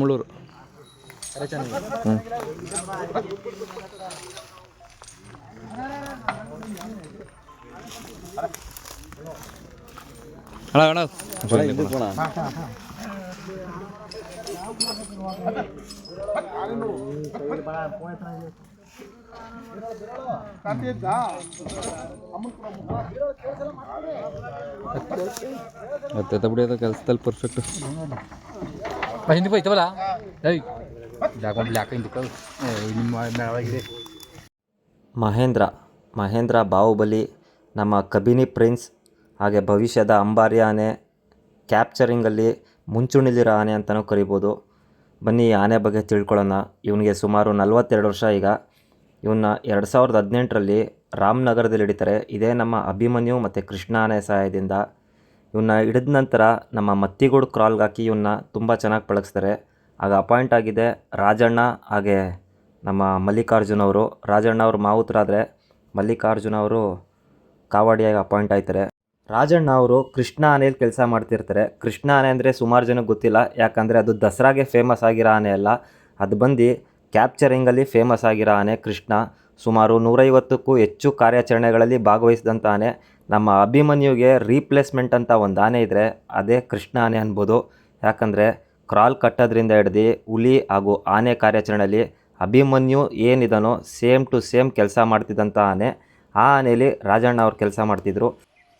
മുള്ളൂർ അടാ വേണോ പോണ? ಮತ್ತೆ ಬಿಡಿ ಕೆಲಸದಲ್ಲಿ ಪರ್ಫೆಕ್ಟ್ ಬೈತವಲ್ಲ ಏಯ್ ಯಾಕೆ ನಿಮ್ಮ ಮೇಳವಾಗಿದೆ. ಮಹೇಂದ್ರ ಮಹೇಂದ್ರ ಬಾಹುಬಲಿ ನಮ್ಮ ಕಬಿನಿ ಪ್ರಿನ್ಸ್ ಹಾಗೆ ಭವಿಷ್ಯದ ಅಂಬಾರಿ ಆನೆ ಕ್ಯಾಪ್ಚರಿಂಗಲ್ಲಿ ಮುಂಚೂಣಿಲಿರೋ ಆನೆ ಅಂತಲೂ ಕರಿಬೋದು. ಬನ್ನಿ ಆನೆ ಬಗ್ಗೆ ತಿಳ್ಕೊಳ್ಳೋಣ. ಇವನಿಗೆ ಸುಮಾರು ನಲವತ್ತೆರಡು ವರ್ಷ ಈಗ. ಇವನ್ನ ಎರಡು ಸಾವಿರದ ಹದಿನೆಂಟರಲ್ಲಿ ರಾಮನಗರದಲ್ಲಿ ಹಿಡಿತಾರೆ. ಇದೇ ನಮ್ಮ ಅಭಿಮನ್ಯು ಮತ್ತು ಕೃಷ್ಣ ಆನೆ ಸಹಾಯದಿಂದ ಇವನ್ನ ಹಿಡಿದ ನಂತರ ನಮ್ಮ ಮತ್ತಿಗೂಡು ಕ್ರಾಲ್ಗೆ ಹಾಕಿ ಇವನ್ನ ತುಂಬ ಚೆನ್ನಾಗಿ ಪಳಗಿಸ್ತಾರೆ. ಆಗ ಅಪಾಯಿಂಟ್ ಆಗಿದೆ ರಾಜಣ್ಣ, ಹಾಗೆ ನಮ್ಮ ಮಲ್ಲಿಕಾರ್ಜುನ ಅವರು. ರಾಜಣ್ಣ ಅವರು ಮಾವುತರಾದರೆ ಮಲ್ಲಿಕಾರ್ಜುನ ಅವರು ಕಾವಾಡಿಯಾಗಿ ಅಪಾಯಿಂಟ್ ಆಯ್ತಾರೆ. ರಾಜಣ್ಣ ಅವರು ಕೃಷ್ಣ ಆನೆಯಲ್ಲಿ ಕೆಲಸ ಮಾಡ್ತಿರ್ತಾರೆ. ಕೃಷ್ಣ ಆನೆ ಅಂದರೆ ಸುಮಾರು ಜನಕ್ಕೆ ಗೊತ್ತಿಲ್ಲ. ಯಾಕಂದರೆ ಅದು ದಸರಾಗೆ ಫೇಮಸ್ ಆಗಿರೋ ಆನೆ ಅಲ್ಲ. ಅದು ಬಂದು ಕ್ಯಾಪ್ಚರಿಂಗಲ್ಲಿ ಫೇಮಸ್ ಆಗಿರೋ ಕೃಷ್ಣ. ಸುಮಾರು ನೂರೈವತ್ತಕ್ಕೂ ಹೆಚ್ಚು ಕಾರ್ಯಾಚರಣೆಗಳಲ್ಲಿ ಭಾಗವಹಿಸಿದಂಥ ಆನೆ ನಮ್ಮ ಅಭಿಮನ್ಯುಗೆ ರೀಪ್ಲೇಸ್ಮೆಂಟ್ ಅಂತ ಒಂದು ಆನೆ ಇದ್ದರೆ ಅದೇ ಕೃಷ್ಣ ಆನೆ ಅನ್ಬೋದು. ಯಾಕಂದರೆ ಕ್ರಾಲ್ ಕಟ್ಟೋದ್ರಿಂದ ಹಿಡ್ದು ಹುಲಿ ಹಾಗೂ ಆನೆ ಕಾರ್ಯಾಚರಣೆಯಲ್ಲಿ ಅಭಿಮನ್ಯು ಏನಿದನೋ ಸೇಮ್ ಟು ಸೇಮ್ ಕೆಲಸ ಮಾಡ್ತಿದ್ದಂಥ ಆನೆ. ಆ ಆನೆಯಲ್ಲಿ ರಾಜಣ್ಣ ಅವ್ರು ಕೆಲಸ ಮಾಡ್ತಿದ್ರು.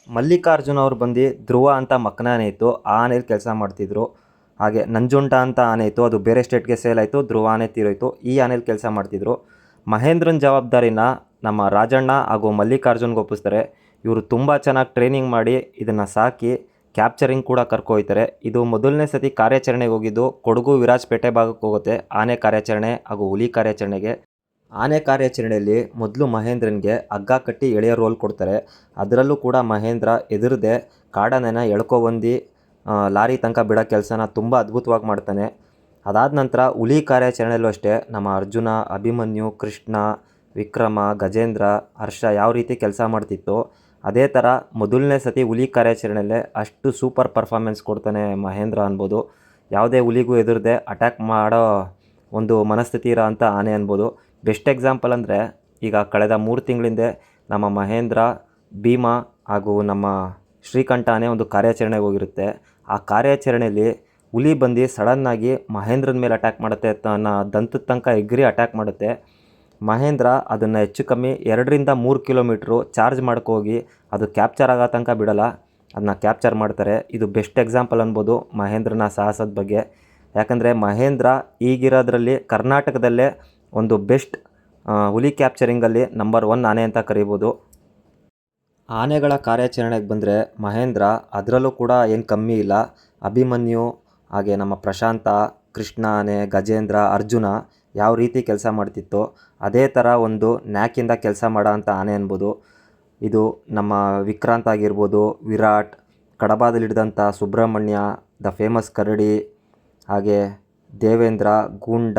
ಮಲ್ಲಿಕಾರ್ಜುನ ಅವ್ರು ಬಂದು ಧ್ರುವ ಅಂತ ಮಕ್ಕನಾನೆ ಇತ್ತು. ಆ ಆನೆಯಲ್ಲಿ ಕೆಲಸ ಮಾಡ್ತಿದ್ರು. ಹಾಗೆ ನಂಜುಂಟ ಅಂತ ಆನೆ ಇತ್ತು, ಅದು ಬೇರೆ ಸ್ಟೇಟ್ಗೆ ಸೇಲ್ ಆಯಿತು, ಧ್ರುವ ಆನೆ ತೀರೋಯಿತು. ಈ ಆನೆಯಲ್ಲಿ ಕೆಲಸ ಮಾಡ್ತಿದ್ರು. ಮಹೇಂದ್ರನ್ ಜವಾಬ್ದಾರಿನ ನಮ್ಮ ರಾಜಣ್ಣ ಹಾಗೂ ಮಲ್ಲಿಕಾರ್ಜುನ್ಗೆ ಒಪ್ಪಿಸ್ತಾರೆ. ಇವರು ತುಂಬ ಚೆನ್ನಾಗಿ ಟ್ರೈನಿಂಗ್ ಮಾಡಿ ಇದನ್ನು ಸಾಕಿ ಕ್ಯಾಪ್ಚರಿಂಗ್ ಕೂಡ ಕರ್ಕೊಯ್ತಾರೆ. ಇದು ಮೊದಲನೇ ಸತಿ ಕಾರ್ಯಾಚರಣೆಗೆ ಹೋಗಿದ್ದು ಕೊಡಗು ವಿರಾಜಪೇಟೆ ಭಾಗಕ್ಕೆ ಹೋಗುತ್ತೆ. ಆನೆ ಕಾರ್ಯಾಚರಣೆ ಹಾಗೂ ಹುಲಿ ಕಾರ್ಯಾಚರಣೆಗೆ. ಆನೆ ಕಾರ್ಯಾಚರಣೆಯಲ್ಲಿ ಮೊದಲು ಮಹೇಂದ್ರನಿಗೆ ಹಗ್ಗ ಕಟ್ಟಿ ಎಳೆಯೋ ರೋಲ್ ಕೊಡ್ತಾರೆ. ಅದರಲ್ಲೂ ಕೂಡ ಮಹೇಂದ್ರ ಎದುರದೆ ಕಾಡನೆನ ಎಳ್ಕೊಬಂದು ಲಾರಿ ತನಕ ಬಿಡೋ ಕೆಲಸನ ತುಂಬ ಅದ್ಭುತವಾಗಿ ಮಾಡ್ತಾನೆ. ಅದಾದ ನಂತರ ಹುಲಿ ಕಾರ್ಯಾಚರಣೆಯಲ್ಲೂ ಅಷ್ಟೇ ನಮ್ಮ ಅರ್ಜುನ, ಅಭಿಮನ್ಯು, ಕೃಷ್ಣ, ವಿಕ್ರಮ, ಗಜೇಂದ್ರ, ಹರ್ಷ ಯಾವ ರೀತಿ ಕೆಲಸ ಮಾಡ್ತಿತ್ತು ಅದೇ ಥರ ಮೊದಲನೇ ಸತಿ ಹುಲಿ ಕಾರ್ಯಾಚರಣೆಯಲ್ಲೇ ಅಷ್ಟು ಸೂಪರ್ ಪರ್ಫಾರ್ಮೆನ್ಸ್ ಕೊಡ್ತಾನೆ ಮಹೇಂದ್ರ ಅನ್ಬೋದು. ಯಾವುದೇ ಹುಲಿಗೂ ಎದುರದೆ ಅಟ್ಯಾಕ್ ಮಾಡೋ ಒಂದು ಮನಸ್ಥಿತಿ ಇರೋ ಅಂತ ಆನೆ ಅನ್ಬೋದು. ಬೆಸ್ಟ್ ಎಕ್ಸಾಂಪಲ್ ಅಂದರೆ ಈಗ ಕಳೆದ ಮೂರು ತಿಂಗಳಿಂದೆ ನಮ್ಮ ಮಹೇಂದ್ರ, ಭೀಮಾ ಹಾಗೂ ನಮ್ಮ ಶ್ರೀಕಂಠ ಆನೆ ಒಂದು ಕಾರ್ಯಾಚರಣೆಗೆ ಹೋಗಿರುತ್ತೆ. ಆ ಕಾರ್ಯಾಚರಣೆಯಲ್ಲಿ ಹುಲಿ ಬಂದು ಸಡನ್ನಾಗಿ ಮಹೇಂದ್ರನ ಮೇಲೆ ಅಟ್ಯಾಕ್ ಮಾಡುತ್ತೆ, ತನ್ನ ದಂತದ ತನಕ ಎಗ್ರಿ ಅಟ್ಯಾಕ್ ಮಾಡುತ್ತೆ. ಮಹೇಂದ್ರ ಅದನ್ನು ಹೆಚ್ಚು ಕಮ್ಮಿ ಎರಡರಿಂದ ಮೂರು ಕಿಲೋಮೀಟ್ರು ಚಾರ್ಜ್ ಮಾಡ್ಕೋಗಿ ಅದು ಕ್ಯಾಪ್ಚರ್ ಆಗೋ ತನಕ ಬಿಡಲ್ಲ, ಅದನ್ನ ಕ್ಯಾಪ್ಚರ್ ಮಾಡ್ತಾರೆ. ಇದು ಬೆಸ್ಟ್ ಎಕ್ಸಾಂಪಲ್ ಅನ್ಬೋದು ಮಹೇಂದ್ರನ ಸಾಹಸದ ಬಗ್ಗೆ. ಯಾಕಂದರೆ ಮಹೇಂದ್ರ ಈಗಿರೋದ್ರಲ್ಲಿ ಕರ್ನಾಟಕದಲ್ಲೇ ಒಂದು ಬೆಸ್ಟ್ ಹುಲಿ ಕ್ಯಾಪ್ಚರಿಂಗಲ್ಲಿ ನಂಬರ್ ಒನ್ ಆನೆ ಅಂತ ಕರಿಬೋದು. ಆನೆಗಳ ಕಾರ್ಯಾಚರಣೆಗೆ ಬಂದರೆ ಮಹೇಂದ್ರ ಅದರಲ್ಲೂ ಕೂಡ ಏನು ಕಮ್ಮಿ ಇಲ್ಲ. ಅಭಿಮನ್ಯು, ಹಾಗೆ ನಮ್ಮ ಪ್ರಶಾಂತ, ಕೃಷ್ಣ ಆನೆ, ಗಜೇಂದ್ರ, ಅರ್ಜುನ ಯಾವ ರೀತಿ ಕೆಲಸ ಮಾಡ್ತಿತ್ತು, ಅದೇ ಥರ ಒಂದು ನ್ಯಾಕಿಂದ ಕೆಲಸ ಮಾಡೋ ಅಂಥ ಆನೆ ಅನ್ಬೋದು. ಇದು ನಮ್ಮ ವಿಕ್ರಾಂತ್ ಆಗಿರ್ಬೋದು, ವಿರಾಟ್ ಕಡಬಾದಲ್ಲಿ ಹಿಡಿದಂಥ ಸುಬ್ರಹ್ಮಣ್ಯ, ದ ಫೇಮಸ್ ಕರಡಿ, ಹಾಗೆ ದೇವೇಂದ್ರ, ಗೂಂಡ,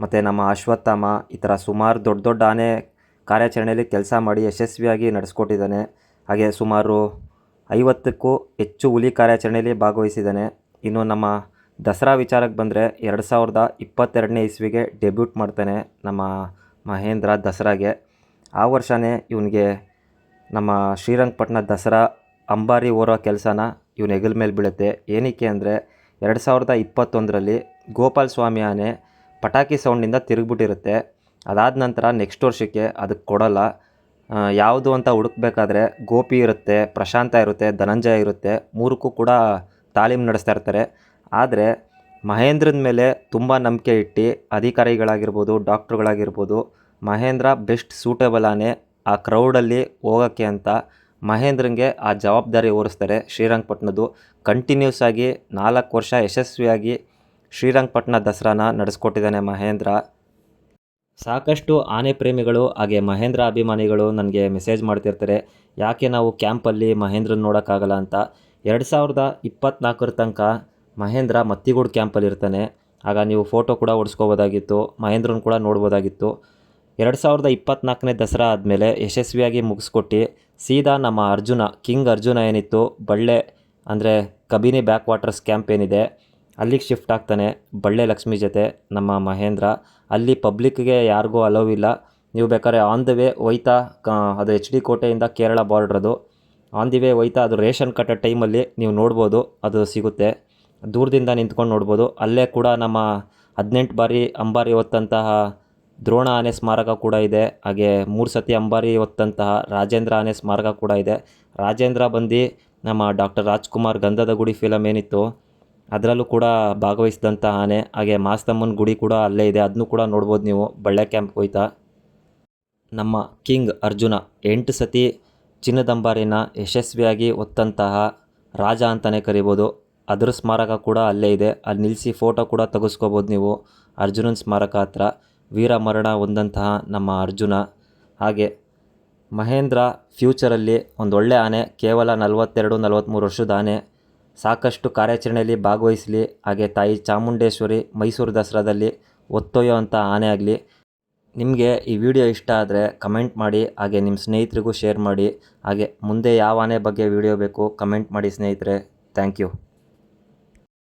ಮತ್ತು ನಮ್ಮ ಅಶ್ವತ್ಥಾಮ, ಈ ಥರ ಸುಮಾರು ದೊಡ್ಡ ದೊಡ್ಡ ಆನೆ ಕಾರ್ಯಾಚರಣೆಯಲ್ಲಿ ಕೆಲಸ ಮಾಡಿ ಯಶಸ್ವಿಯಾಗಿ ನಡೆಸ್ಕೊಟ್ಟಿದ್ದಾನೆ. ಹಾಗೆ ಸುಮಾರು ಐವತ್ತಕ್ಕೂ ಹೆಚ್ಚು ಹುಲಿ ಕಾರ್ಯಾಚರಣೆಯಲ್ಲಿ ಭಾಗವಹಿಸಿದ್ದಾನೆ. ಇನ್ನು ನಮ್ಮ ದಸರಾ ವಿಚಾರಕ್ಕೆ ಬಂದರೆ ಎರಡು ಸಾವಿರದ ಇಪ್ಪತ್ತೆರಡನೇ ಇಸ್ವಿಗೆ ಡೆಬ್ಯೂಟ್ ಮಾಡ್ತಾನೆ ನಮ್ಮ ಮಹೇಂದ್ರ ದಸರಾಗೆ. ಆ ವರ್ಷವೇ ಇವನಿಗೆ ನಮ್ಮ ಶ್ರೀರಂಗಪಟ್ಟಣ ದಸರಾ ಅಂಬಾರಿ ಓರೋ ಕೆಲಸನ ಇವನ ಹೆಗಲ ಮೇಲೆ ಬೀಳುತ್ತೆ. ಏನಕ್ಕೆ ಅಂದರೆ ಎರಡು ಸಾವಿರದ ಇಪ್ಪತ್ತೊಂದರಲ್ಲಿ ಗೋಪಾಲ್ ಸ್ವಾಮಿ ಆನೆ ಪಟಾಕಿ ಸೌಂಡಿಂದ ತಿರುಗ್ಬಿಟ್ಟಿರುತ್ತೆ. ಅದಾದ ನಂತರ ನೆಕ್ಸ್ಟ್ ವರ್ಷಕ್ಕೆ ಅದಕ್ಕೆ ಕೊಡಲ್ಲ. ಯಾವುದು ಅಂತ ಹುಡುಕ್ಬೇಕಾದ್ರೆ ಗೋಪಿ ಇರುತ್ತೆ, ಪ್ರಶಾಂತ ಇರುತ್ತೆ, ಧನಂಜಯ ಇರುತ್ತೆ. ಮೂರಕ್ಕೂ ಕೂಡ ತಾಲೀಮ್ ನಡೆಸ್ತಾ ಇರ್ತಾರೆ. ಆದರೆ ಮಹೇಂದ್ರನ ಮೇಲೆ ತುಂಬ ನಂಬಿಕೆ ಇಟ್ಟು ಅಧಿಕಾರಿಗಳಾಗಿರ್ಬೋದು, ಡಾಕ್ಟ್ರುಗಳಾಗಿರ್ಬೋದು, ಮಹೇಂದ್ರ ಬೆಸ್ಟ್ ಸೂಟೇಬಲ್ ಆನೆ ಆ ಕ್ರೌಡಲ್ಲಿ ಹೋಗೋಕ್ಕೆ ಅಂತ ಮಹೇಂದ್ರನಿಗೆ ಆ ಜವಾಬ್ದಾರಿ ಓರಿಸ್ತಾರೆ ಶ್ರೀರಂಗಪಟ್ಟಣದ್ದು ಕಂಟಿನ್ಯೂಸ್ ಆಗಿ ನಾಲ್ಕು ವರ್ಷ ಯಶಸ್ವಿಯಾಗಿ ಶ್ರೀರಂಗಪಟ್ಟಣ ದಸರಾನ ನಡೆಸ್ಕೊಟ್ಟಿದ್ದಾನೆ ಮಹೇಂದ್ರ. ಸಾಕಷ್ಟು ಆನೆ ಪ್ರೇಮಿಗಳು, ಹಾಗೆ ಮಹೇಂದ್ರ ಅಭಿಮಾನಿಗಳು ನನಗೆ ಮೆಸೇಜ್ ಮಾಡ್ತಿರ್ತಾರೆ. ಯಾಕೆ ನಾವು ಕ್ಯಾಂಪಲ್ಲಿ ಮಹೇಂದ್ರನ ನೋಡೋಕ್ಕಾಗಲ್ಲ ಅಂತ? ಎರಡು ಸಾವಿರದ ಇಪ್ಪತ್ತ್ನಾಲ್ಕರ ತನಕ ಮಹೇಂದ್ರ ಮತ್ತಿಗೂಡು ಕ್ಯಾಂಪಲ್ಲಿ ಇರ್ತಾನೆ. ಆಗ ನೀವು ಫೋಟೋ ಕೂಡ ಹೊಡ್ಸ್ಕೋಬೋದಾಗಿತ್ತು ಮಹೇಂದ್ರನ ಕೂಡ ನೋಡ್ಬೋದಾಗಿತ್ತು. ಎರಡು ಸಾವಿರದ ಇಪ್ಪತ್ತ್ನಾಲ್ಕನೇ ದಸರಾ ಆದಮೇಲೆ ಯಶಸ್ವಿಯಾಗಿ ಮುಗಿಸ್ಕೊಟ್ಟು ಸೀದಾ ನಮ್ಮ ಅರ್ಜುನ, ಕಿಂಗ್ ಅರ್ಜುನ ಏನಿತ್ತು, ಬಳ್ಳೆ ಅಂದರೆ ಕಬಿನಿ ಬ್ಯಾಕ್ ವಾಟರ್ಸ್ ಕ್ಯಾಂಪ್ ಏನಿದೆ ಅಲ್ಲಿಗೆ ಶಿಫ್ಟ್ ಆಗ್ತಾನೆ. ಬಳ್ಳೆ ಲಕ್ಷ್ಮಿ ಜೊತೆ ನಮ್ಮ ಮಹೇಂದ್ರ. ಅಲ್ಲಿ ಪಬ್ಲಿಕ್ಗೆ ಯಾರಿಗೂ ಅಲೋ ಇಲ್ಲ. ನೀವು ಬೇಕಾದ್ರೆ ಆನ್ ದ ವೇ ಒಯ್ತಾ, ಕ, ಅದು ಎಚ್ ಡಿ ಕೋಟೆಯಿಂದ ಕೇರಳ ಬಾರ್ಡ್ರ್ ಅದು. ಆನ್ ದಿ ವೇ ಒಯ್ತಾ, ಅದು ರೇಷನ್ ಕಟ್ಟೋ ಟೈಮಲ್ಲಿ ನೀವು ನೋಡ್ಬೋದು, ಅದು ಸಿಗುತ್ತೆ. ದೂರದಿಂದ ನಿಂತ್ಕೊಂಡು ನೋಡ್ಬೋದು. ಅಲ್ಲೇ ಕೂಡ ನಮ್ಮ ಹದಿನೆಂಟು ಬಾರಿ ಅಂಬಾರಿ ಹೊತ್ತಂತಹ ದ್ರೋಣ ಆನೆ ಸ್ಮಾರಕ ಕೂಡ ಇದೆ. ಹಾಗೆ ಮೂರು ಸತಿ ಅಂಬಾರಿ ಹೊತ್ತಂತಹ ರಾಜೇಂದ್ರ ಆನೆ ಸ್ಮಾರಕ ಕೂಡ ಇದೆ. ರಾಜೇಂದ್ರ ಬಂದು ನಮ್ಮ ಡಾಕ್ಟರ್ ರಾಜ್ಕುಮಾರ್ ಗಂಧದ ಗುಡಿ ಫಿಲಮ್ ಏನಿತ್ತು ಅದರಲ್ಲೂ ಕೂಡ ಭಾಗವಹಿಸಿದಂಥ ಆನೆ, ಹಾಗೆ ಮಾಸ್ತಮ್ಮನ ಗುಡಿ ಕೂಡ ಅಲ್ಲೇ ಇದೆ. ಅದನ್ನು ಕೂಡ ನೋಡ್ಬೋದು ನೀವು. ಬಳ್ಳೆ ಕ್ಯಾಂಪ್ ಹೋಯ್ತಾ? ನಮ್ಮ ಕಿಂಗ್ ಅರ್ಜುನ ಎಂಟು ಸತಿ ಚಿನ್ನದಂಬಾರಿನ ಯಶಸ್ವಿಯಾಗಿ ಒತ್ತಂತಹ ರಾಜ ಅಂತಲೇ ಕರಿಬೋದು. ಅದರ ಸ್ಮಾರಕ ಕೂಡ ಅಲ್ಲೇ ಇದೆ. ಅಲ್ಲಿ ನಿಲ್ಲಿಸಿ ಫೋಟೋ ಕೂಡ ತೆಗೆಸ್ಕೋಬೋದು ನೀವು. ಅರ್ಜುನನ ಸ್ಮಾರಕ ಹತ್ರ. ವೀರ ಮರಣ ಹೊಂದಂತಹ ನಮ್ಮ ಅರ್ಜುನ. ಹಾಗೆ ಮಹೇಂದ್ರ ಫ್ಯೂಚರಲ್ಲಿ ಒಂದು ಒಳ್ಳೆ ಆನೆ, ಕೇವಲ ನಲವತ್ತೆರಡು ನಲವತ್ತ್ಮೂರು ವರ್ಷದ ಆನೆ. ಸಾಕಷ್ಟು ಕಾರ್ಯಾಚರಣೆಯಲ್ಲಿ ಭಾಗವಹಿಸಲಿ. ಹಾಗೆ ತಾಯಿ ಚಾಮುಂಡೇಶ್ವರಿ ಮೈಸೂರು ದಸರಾದಲ್ಲಿ ಒತ್ತೊಯ್ಯೋ ಅಂಥ ಆನೆ ಆಗಲಿ. ನಿಮಗೆ ಈ ವಿಡಿಯೋ ಇಷ್ಟ ಆದರೆ ಕಮೆಂಟ್ ಮಾಡಿ, ಹಾಗೆ ನಿಮ್ಮ ಸ್ನೇಹಿತರಿಗೂ ಶೇರ್ ಮಾಡಿ. ಹಾಗೆ ಮುಂದೆ ಯಾವ ಆನೆ ಬಗ್ಗೆ ವಿಡಿಯೋ ಬೇಕು ಕಮೆಂಟ್ ಮಾಡಿ ಸ್ನೇಹಿತರೆ. Thank you.